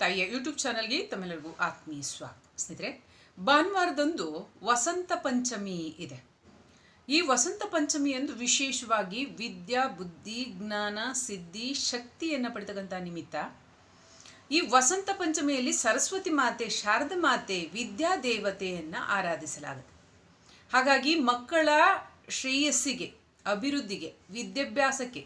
ತಾಯಿಯ ಯೂಟ್ಯೂಬ್ ಚಾನಲ್ಗೆ ತಮ್ಮೆಲ್ಲರಿಗೂ ಆತ್ಮೀಯ ಸ್ವಾಗತ ಸ್ನೇಹಿತರೆ, ಭಾನುವಾರದಂದು ವಸಂತ ಪಂಚಮಿ ಇದೆ. ಈ ವಸಂತ ಪಂಚಮಿ ಎಂದು ವಿಶೇಷವಾಗಿ ವಿದ್ಯಾ, ಬುದ್ಧಿ, ಜ್ಞಾನ, ಸಿದ್ಧಿ, ಶಕ್ತಿಯನ್ನು ಪಡೆತಕ್ಕಂಥ ನಿಮಿತ್ತ ಈ ವಸಂತ ಪಂಚಮಿಯಲ್ಲಿ ಸರಸ್ವತಿ ಮಾತೆ, ಶಾರದ ಮಾತೆ, ವಿದ್ಯಾ ದೇವತೆಯನ್ನು ಆರಾಧಿಸಲಾಗುತ್ತೆ. ಹಾಗಾಗಿ ಮಕ್ಕಳ ಶ್ರೇಯಸ್ಸಿಗೆ, ಅಭಿವೃದ್ಧಿಗೆ, ವಿದ್ಯಾಭ್ಯಾಸಕ್ಕೆ,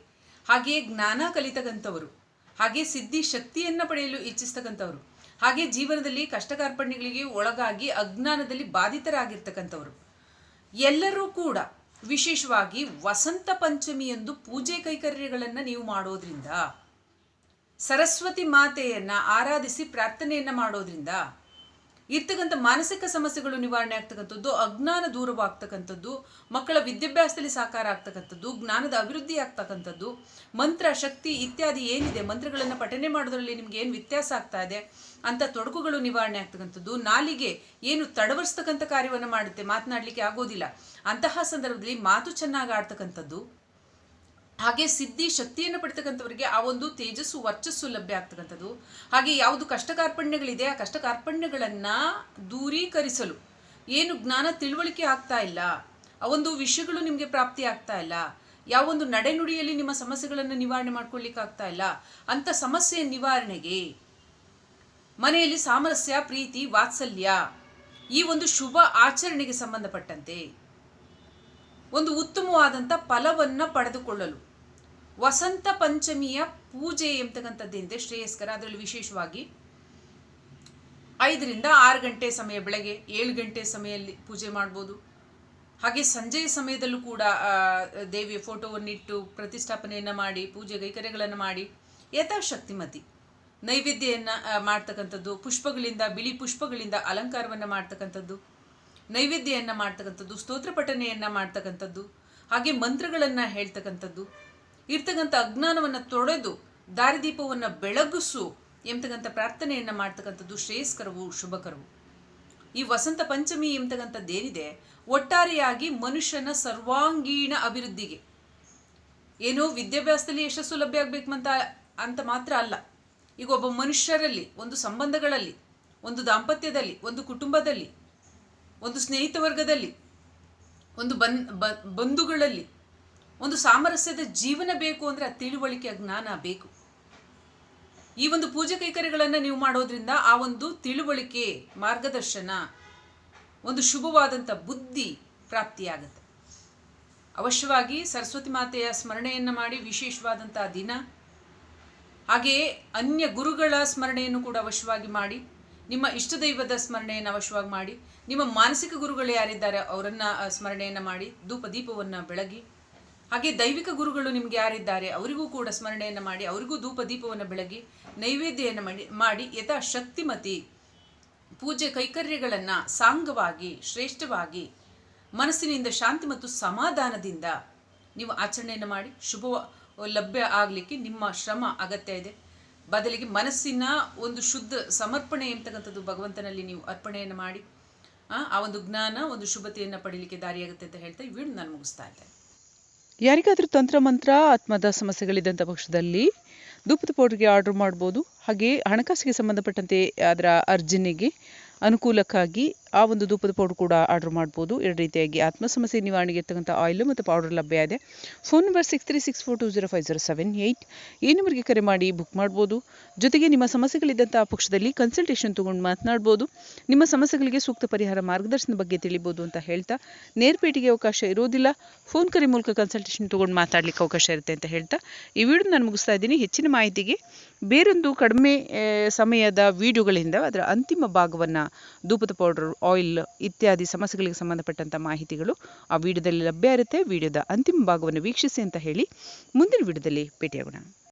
ಹಾಗೆಯೇ ಜ್ಞಾನ ಕಲಿತಕ್ಕಂಥವರು ಹಾಗೆ ಸಿದ್ಧಿ ಶಕ್ತಿಯನ್ನು ಪಡೆಯಲು ಇಚ್ಛಿಸ್ತಕ್ಕಂಥವ್ರು. ಹಾಗೆ ಜೀವನದಲ್ಲಿ ಕಷ್ಟ ಕಾರ್ಪಣ್ಯಗಳಿಗೆ ಒಳಗಾಗಿ ಅಜ್ಞಾನದಲ್ಲಿ ಬಾಧಿತರಾಗಿರ್ತಕ್ಕಂಥವ್ರು. ಎಲ್ಲರೂ ಕೂಡ ವಿಶೇಷವಾಗಿ ವಸಂತ ಪಂಚಮಿಯಂದು ಪೂಜೆ ಕೈಕರ್ಯಗಳನ್ನು ನೀವು ಮಾಡೋದ್ರಿಂದ, ಸರಸ್ವತಿ ಮಾತೆಯನ್ನು ಆರಾಧಿಸಿ ಪ್ರಾರ್ಥನೆಯನ್ನು ಮಾಡೋದ್ರಿಂದ ಇರ್ತಕ್ಕಂಥ ಮಾನಸಿಕ ಸಮಸ್ಯೆಗಳು ನಿವಾರಣೆ ಆಗ್ತಕ್ಕಂಥದ್ದು, ಅಜ್ಞಾನ ದೂರವಾಗ್ತಕ್ಕಂಥದ್ದು, ಮಕ್ಕಳ ವಿದ್ಯಾಭ್ಯಾಸದಲ್ಲಿ ಸಾಕಾರ ಆಗ್ತಕ್ಕಂಥದ್ದು, ಜ್ಞಾನದ ಅಭಿವೃದ್ಧಿ ಆಗ್ತಕ್ಕಂಥದ್ದು, ಮಂತ್ರ, ಶಕ್ತಿ ಇತ್ಯಾದಿ ಏನಿದೆ, ಮಂತ್ರಗಳನ್ನು ಪಠನೆ ಮಾಡೋದ್ರಲ್ಲಿ ನಿಮ್ಗೆ ಏನು ವ್ಯತ್ಯಾಸ ಆಗ್ತಾ ಇದೆ, ಅಂತ ತೊಡಕುಗಳು ನಿವಾರಣೆ ಆಗ್ತಕ್ಕಂಥದ್ದು, ನಾಲಿಗೆ ಏನು ತಡವರಿಸ್ತಕ್ಕಂಥ ಕಾರ್ಯವನ್ನು ಮಾಡುತ್ತೆ ಮಾತನಾಡಲಿಕ್ಕೆ ಆಗೋದಿಲ್ಲ. ಅಂತಹ ಸಂದರ್ಭದಲ್ಲಿ ಮಾತು ಚೆನ್ನಾಗಿ ಆಡ್ತಕ್ಕಂಥದ್ದು ಹಾಗೆ ಸಿದ್ಧಿ ಶಕ್ತಿಯನ್ನು ಪಡ್ತಕ್ಕಂಥವರಿಗೆ ಆ ಒಂದು ತೇಜಸ್ಸು, ವರ್ಚಸ್ಸು ಲಭ್ಯ ಆಗ್ತಕ್ಕಂಥದ್ದು. ಹಾಗೆ ಯಾವುದು ಕಷ್ಟ ಕಾರ್ಪಣ್ಯಗಳಿದೆ ಆ ಕಷ್ಟ ಕಾರ್ಪಣ್ಯಗಳನ್ನು ದೂರೀಕರಿಸಲು ಏನು ಜ್ಞಾನ ತಿಳುವಳಿಕೆ ಆಗ್ತಾ ಇಲ್ಲ, ಆ ಒಂದು ವಿಷಯಗಳು ನಿಮಗೆ ಪ್ರಾಪ್ತಿ ಆಗ್ತಾ ಇಲ್ಲ ಯಾವೊಂದು ನಡೆನುಡಿಯಲ್ಲಿ ನಿಮ್ಮ ಸಮಸ್ಯೆಗಳನ್ನು ನಿವಾರಣೆ ಮಾಡ್ಕೊಳ್ಳಿಕ್ಕೆ ಆಗ್ತಾ ಇಲ್ಲ, ಅಂತ ಸಮಸ್ಯೆ ನಿವಾರಣೆಗೆ ಮನೆಯಲ್ಲಿ ಸಾಮರಸ್ಯ, ಪ್ರೀತಿ, ವಾತ್ಸಲ್ಯ ಈ ಒಂದು ಶುಭ ಆಚರಣೆಗೆ ಸಂಬಂಧಪಟ್ಟಂತೆ ಒಂದು ಉತ್ತಮವಾದಂಥ ಫಲವನ್ನು ಪಡೆದುಕೊಳ್ಳಲು ವಸಂತ ಪಂಚಮಿಯ ಪೂಜೆ ಎಂಬತಕ್ಕಂಥದ್ದೇನಿದೆ ಶ್ರೇಯಸ್ಕರ, ಅದರಲ್ಲಿ ವಿಶೇಷವಾಗಿ ಐದರಿಂದ ಆರು ಗಂಟೆ ಸಮಯ, ಬೆಳಗ್ಗೆ ಏಳು ಗಂಟೆ ಸಮಯದಲ್ಲಿ ಪೂಜೆ ಮಾಡ್ಬೋದು. ಹಾಗೆ ಸಂಜೆಯ ಸಮಯದಲ್ಲೂ ಕೂಡ ದೇವಿಯ ಫೋಟೋವನ್ನಿಟ್ಟು ಪ್ರತಿಷ್ಠಾಪನೆಯನ್ನು ಮಾಡಿ, ಪೂಜೆ ಕೈಕರ್ಯಗಳನ್ನು ಮಾಡಿ, ಯಥಾಶಕ್ತಿಮತಿ ನೈವೇದ್ಯವನ್ನು ಮಾಡ್ತಕ್ಕಂಥದ್ದು, ಪುಷ್ಪಗಳಿಂದ, ಬಿಳಿ ಪುಷ್ಪಗಳಿಂದ ಅಲಂಕಾರವನ್ನು ಮಾಡ್ತಕ್ಕಂಥದ್ದು ನೈವೇದ್ಯವನ್ನು ಮಾಡ್ತಕ್ಕಂಥದ್ದು, ಸ್ತೋತ್ರ ಪಠನೆಯನ್ನು ಮಾಡ್ತಕ್ಕಂಥದ್ದು, ಹಾಗೆ ಮಂತ್ರಗಳನ್ನು ಹೇಳ್ತಕ್ಕಂಥದ್ದು. ಇರ್ತಕ್ಕಂಥ ಅಜ್ಞಾನವನ್ನು ತೊಡೆದು, ದಾರಿದೀಪವನ್ನು ಬೆಳಗಿಸು ಎಂಬತಕ್ಕಂಥ ಪ್ರಾರ್ಥನೆಯನ್ನು ಮಾಡ್ತಕ್ಕಂಥದ್ದು ಶ್ರೇಯಸ್ಕರವು ಶುಭಕರವು. ಈ ವಸಂತ ಪಂಚಮಿ ಎಂಬತಕ್ಕಂಥದ್ದೇನಿದೆ, ಒಟ್ಟಾರೆಯಾಗಿ ಮನುಷ್ಯನ ಸರ್ವಾಂಗೀಣ ಅಭಿವೃದ್ಧಿಗೆ. ಏನೋ ವಿದ್ಯಾಭ್ಯಾಸದಲ್ಲಿ ಯಶಸ್ಸು ಲಭ್ಯ ಆಗಬೇಕು ಅಂತ ಮಾತ್ರ ಅಲ್ಲ. ಈಗ ಒಬ್ಬ ಮನುಷ್ಯರಲ್ಲಿ, ಒಂದು ಸಂಬಂಧಗಳಲ್ಲಿ, ಒಂದು ದಾಂಪತ್ಯದಲ್ಲಿ, ಒಂದು ಕುಟುಂಬದಲ್ಲಿ, ಒಂದು ಸ್ನೇಹಿತ ವರ್ಗದಲ್ಲಿ ಒಂದು ಬನ್ ಬಂಧುಗಳಲ್ಲಿ ಒಂದು ಸಾಮರಸ್ಯದ ಜೀವನ ಬೇಕು ಅಂದರೆ ಆ ತಿಳುವಳಿಕೆ ಜ್ಞಾನ ಬೇಕು. ಈ ಒಂದು ಪೂಜೆ ಕೈಕರ್ಯಗಳನ್ನು ನೀವು ಮಾಡೋದ್ರಿಂದ ಆ ಒಂದು ತಿಳುವಳಿಕೆ, ಮಾರ್ಗದರ್ಶನ, ಒಂದು ಶುಭವಾದಂಥ ಬುದ್ಧಿ ಪ್ರಾಪ್ತಿಯಾಗುತ್ತೆ. ಅವಶ್ಯವಾಗಿ ಸರಸ್ವತಿ ಮಾತೆಯ ಸ್ಮರಣೆಯನ್ನು ಮಾಡಿ ವಿಶೇಷವಾದಂಥ ದಿನ. ಹಾಗೆಯೇ ಅನ್ಯ ಗುರುಗಳ ಸ್ಮರಣೆಯನ್ನು ಕೂಡ ಅವಶ್ಯವಾಗಿ ಮಾಡಿ, ನಿಮ್ಮ ಇಷ್ಟ ದೈವದ ಸ್ಮರಣೆಯನ್ನು ಅವಶ್ಯವಾಗಿ ಮಾಡಿ, ನಿಮ್ಮ ಮಾನಸಿಕ ಗುರುಗಳು ಯಾರಿದ್ದಾರೆ ಅವರನ್ನು ಸ್ಮರಣೆಯನ್ನು ಮಾಡಿ ಧೂಪ ದೀಪವನ್ನು ಬೆಳಗಿ ಹಾಗೆ ದೈವಿಕ ಗುರುಗಳು ನಿಮ್ಗೆ ಯಾರಿದ್ದಾರೆ ಅವರಿಗೂ ಕೂಡ ಸ್ಮರಣೆಯನ್ನು ಮಾಡಿ ಅವರಿಗೂ ಧೂಪ ದೀಪವನ್ನು ಬೆಳಗಿ ನೈವೇದ್ಯವನ್ನು ಮಾಡಿ ಮಾಡಿ ಯಥಾ ಶಕ್ತಿಮತಿ ಪೂಜೆ ಕೈಕರ್ಯಗಳನ್ನು ಸಾಂಗವಾಗಿ ಶ್ರೇಷ್ಠವಾಗಿ ಮನಸ್ಸಿನಿಂದ ಶಾಂತಿ ಮತ್ತು ಸಮಾಧಾನದಿಂದ ನೀವು ಆಚರಣೆಯನ್ನು ಮಾಡಿ. ಶುಭ ಲಭ್ಯ ಆಗಲಿಕ್ಕೆ ನಿಮ್ಮ ಶ್ರಮ ಅಗತ್ಯ ಇದೆ. ಬದಲಿಗೆ ಮನಸ್ಸಿನ ಒಂದು ಶುದ್ಧ ಸಮರ್ಪಣೆ ಎಂತಕ್ಕಂಥದ್ದು ಭಗವಂತನಲ್ಲಿ ನೀವು ಅರ್ಪಣೆಯನ್ನು ಮಾಡಿ ಆ, ಒಂದು ಜ್ಞಾನ ಒಂದು ಶುಭತೆಯನ್ನು ಪಡೀಲಿಕ್ಕೆ ದಾರಿಯಾಗುತ್ತೆ ಅಂತ ಹೇಳ್ತಾ ಈ ವಿಡಿಯೋ ನಾನು ಮುಗಿಸ್ತಾ ಇದ್ದೇನೆ. ಯಾರಿಗಾದರೂ ತಂತ್ರ ಮಂತ್ರ ಆತ್ಮದ ಸಮಸ್ಯೆಗಳಿದ್ದಂಥ ಪಕ್ಷದಲ್ಲಿ ಧೂಪದ ಪೌಡ್ರಿಗೆ ಆರ್ಡರ್ ಮಾಡ್ಬೋದು. ಹಾಗೆ ಹಣಕಾಸಿಗೆ ಸಂಬಂಧಪಟ್ಟಂತೆ ಅದರ ಅರ್ಜನೆಗೆ ಅನುಕೂಲಕ್ಕಾಗಿ ಆ ಒಂದು ಧೂಪದ ಪೌಡ್ರ್ ಕೂಡ ಆರ್ಡರ್ ಮಾಡ್ಬೋದು. ಎರಡು ರೀತಿಯಾಗಿ ಆತ್ಮ ಸಮಸ್ಯೆ ನಿವಾರಣೆಗೆ ಇರ್ತಕ್ಕಂಥ ಆಯಿಲು ಮತ್ತು ಪೌಡರ್ ಲಭ್ಯ ಇದೆ. Phone number six three six four two zero five zero seven eight ಈ ನಂಬರ್ಗೆ ಕರೆ ಮಾಡಿ ಬುಕ್ ಮಾಡ್ಬೋದು. ಜೊತೆಗೆ ನಿಮ್ಮ ಸಮಸ್ಯೆಗಳಿದ್ದಂಥ ಪಕ್ಷದಲ್ಲಿ ಕನ್ಸಲ್ಟೇಷನ್ ತೊಗೊಂಡು ಮಾತನಾಡ್ಬೋದು. ನಿಮ್ಮ ಸಮಸ್ಯೆಗಳಿಗೆ ಸೂಕ್ತ ಪರಿಹಾರ ಮಾರ್ಗದರ್ಶನದ ಬಗ್ಗೆ ತಿಳಿಬೋದು ಅಂತ ಹೇಳ್ತಾ ನೇರ್ಪೇಟಿಗೆ ಅವಕಾಶ ಇರೋದಿಲ್ಲ. ಫೋನ್ ಕರೆ ಮೂಲಕ ಕನ್ಸಲ್ಟೇಷನ್ ತೊಗೊಂಡು ಮಾತಾಡಲಿಕ್ಕೆ ಅವಕಾಶ ಇರುತ್ತೆ ಅಂತ ಹೇಳ್ತಾ, ಈ ವಿಡಿಯೋ ನಾನು ಮುಗಿಸ್ತಾ ಇದ್ದೀನಿ. ಹೆಚ್ಚಿನ ಮಾಹಿತಿಗೆ ಬೇರೊಂದು ಕಡಿಮೆ ಸಮಯದ ವಿಡಿಯೋಗಳಿಂದ ಅದರ ಅಂತಿಮ ಭಾಗವನ್ನು ಧೂಪದ ಪೌಡರ್ ಆಯಿಲ್ ಇತ್ಯಾದಿ ಸಮಸ್ಯೆಗಳಿಗೆ ಸಂಬಂಧಪಟ್ಟಂಥ ಮಾಹಿತಿಗಳು ಆ ವಿಡಿಯೋದಲ್ಲಿ ಲಭ್ಯ ಇರುತ್ತೆ. ವಿಡಿಯೋದ ಅಂತಿಮ ಭಾಗವನ್ನು ವೀಕ್ಷಿಸಿ ಅಂತ ಹೇಳಿ ಮುಂದಿನ ವಿಡಿಯೋದಲ್ಲಿ ಭೇಟಿಯಾಗೋಣ.